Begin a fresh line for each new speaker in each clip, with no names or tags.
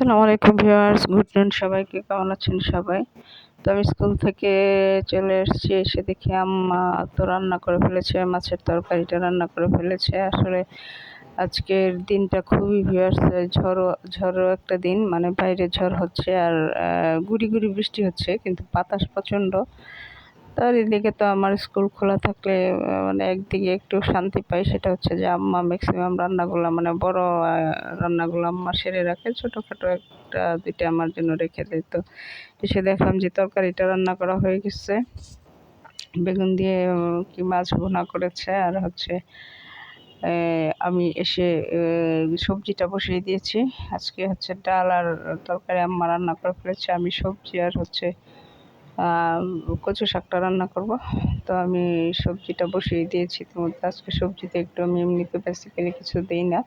আসসালামু আলাইকুম viewers, good নুন সবাইকে, কেমন আছেন সবাই? তো আমি স্কুল থেকে চলে এসেছি, এসে দেখি আম্মা তো রান্না করে ফেলেছে, মাছের তরকারিটা রান্না করে ফেলেছে। আসলে আজকের দিনটা খুবই ভিউয়ার্স ঝড়ো ঝড়ো একটা দিন মানে বাইরে ঝড় হচ্ছে আর গুড়ি গুড়ি বৃষ্টি হচ্ছে, কিন্তু বাতাস প্রচণ্ড। তার এদিকে তো আমার স্কুল খোলা থাকলে মানে একদিকে একটু শান্তি পাই, সেটা হচ্ছে যে আম্মা ম্যাক্সিমাম রান্নাগুলো মানে বড় রান্নাগুলো আম্মা সেরে রাখে। ছোটোখাটো একটা দুইটা আমার জন্য রেখে দেয়। তো এসে দেখলাম যে তরকারিটা রান্না করা হয়ে গেছে। বেগুন দিয়ে কি মাছ ভুনা করেছে। আর হচ্ছে আমি এসে সবজিটা বসিয়ে দিয়েছি। আজকে হচ্ছে ডাল আর তরকারি আম্মা রান্না করে ফেলেছে। আমি সবজি আর হচ্ছে কচু শাকটা রান্না করব। তো আমি সবজিটা বসিয়ে দিয়েছি। তো আজকে সবজিতে একটু আমি এমনিতে বেসিক্যালি কিছু দিই না।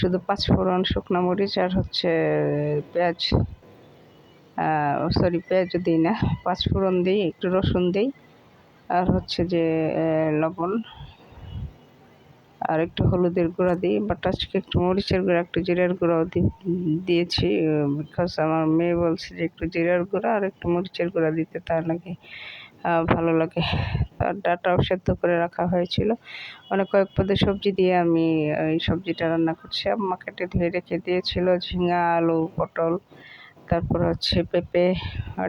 শুধু পাঁচ ফোড়ন, শুকনো মরিচ আর হচ্ছে পেঁয়াজ। সরি পেঁয়াজ দিই না। পাঁচ ফোড়ন দিই, একটু রসুন দিই। আর হচ্ছে যে লবণ। আর একটু হলুদের গুঁড়া দিই বাট আজকে একটু মরিচের গুঁড়া, একটু জিরার গুঁড়াও দিয়েছি বিকজ আমার মেয়ে বলছে যে একটু জিরার গুঁড়া আর একটু মরিচের গুঁড়া দিতে, তার নাকি ভালো লাগে। আর ডাটাও সেদ্ধ করে রাখা হয়েছিল। অনেক কয়েক পদে সবজি দিয়ে আমি এই সবজিটা রান্না করছি। আম্মা ধুয়ে রেখে দিয়েছিল ঝিঙা, আলু, পটল, তারপর হচ্ছে পেঁপে,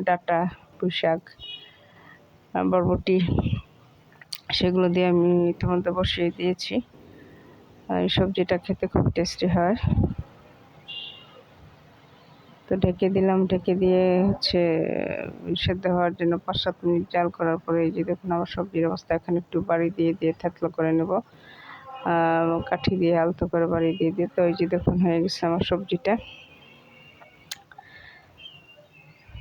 ডাটা পুঁই শাক বরবটি, সেগুলো দিয়ে আমি ইতিমধ্যে বসিয়ে দিয়েছি। এই সবজিটা খেতে খুব টেস্টি হয়। তো ঢেকে দিলাম, ঢেকে দিয়ে হচ্ছে সেদ্ধ হওয়ার জন্য পাঁচ সাত মিনিট জাল করার পরে এই যে দেখুন আমার সবজির অবস্থা, এখানে একটু বাড়ি দিয়ে দিয়ে থেতলো করে নেব। কাঠি দিয়ে আলতো করে বাড়ি দিয়ে দিয়ে তো এই যে দেখুন হয়ে গেছে আমার সবজিটা।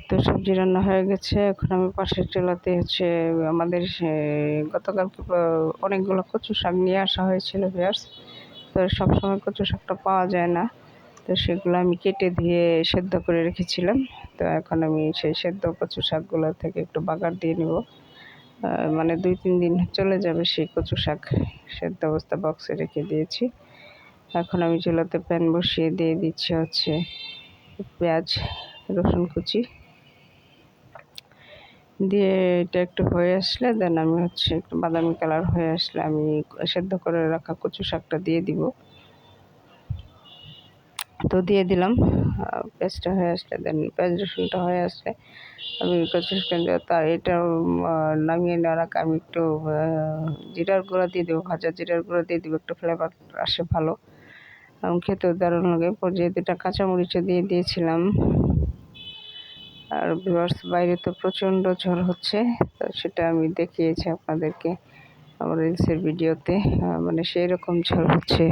তো সবজি রান্না হয়ে গেছে। এখন আমি পাশের চুলাতে হচ্ছে আমাদের গতকালকে অনেকগুলো কচু শাক নিয়ে আসা হয়েছিল বিয়ার্স তো সবসময় কচু শাকটা পাওয়া যায় না। তো সেগুলো আমি কেটে ধুয়ে সেদ্ধ করে রেখেছিলাম। তো এখন আমি সেই সেদ্ধ কচু শাকগুলো থেকে একটু বাগার দিয়ে নেব। মানে দুই তিন দিন চলে যাবে সেই কচু শাক সেদ্ধ অবস্থা বক্সে রেখে দিয়েছি। এখন আমি চুলাতে প্যান বসিয়ে দিয়ে দিচ্ছি হচ্ছে পেঁয়াজ, রসুন কুচি। দিয়ে এটা একটু হয়ে আসলে দেন আমি হচ্ছে একটু বাদামি কালার হয়ে আসলে আমি সেদ্ধ করে রাখা কচু শাকটা দিয়ে দিব। তো দিয়ে দিলাম পেঁয়াজটা হয়ে আসলে দেন পেঁয়াজ রসুনটা হয়ে আসলে আমি কচু তার এটা নামিয়ে নেওয়ার আগে আমি একটু জিরার গুঁড়া দিয়ে দেবো, ভাজা জিরার গুঁড়া দিয়ে দেবো, একটু ফ্লেভার আসে ভালো। এবং খেতেও দারুণ লাগে। পর্যায়ে দুটা কাঁচামরিচও দিয়ে দিয়েছিলাম আর ভিউয়ার্স বাইরে তো প্রচণ্ড ঝড় হচ্ছে, তো সেটা আমি দেখিয়েছি আপনাদেরকে আমার রিলসের ভিডিওতে। মানে সেই রকম ঝড় হচ্ছে।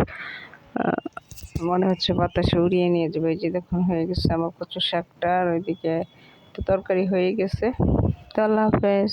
মনে হচ্ছে বাতাসে উড়িয়ে নিয়ে যাবে। যে দেখুন, হয়ে গেছে আমার প্রচুর শাকটা, আর ওইদিকে তো তরকারি হয়ে গেছে। তো আল্লাহ হাফেজ।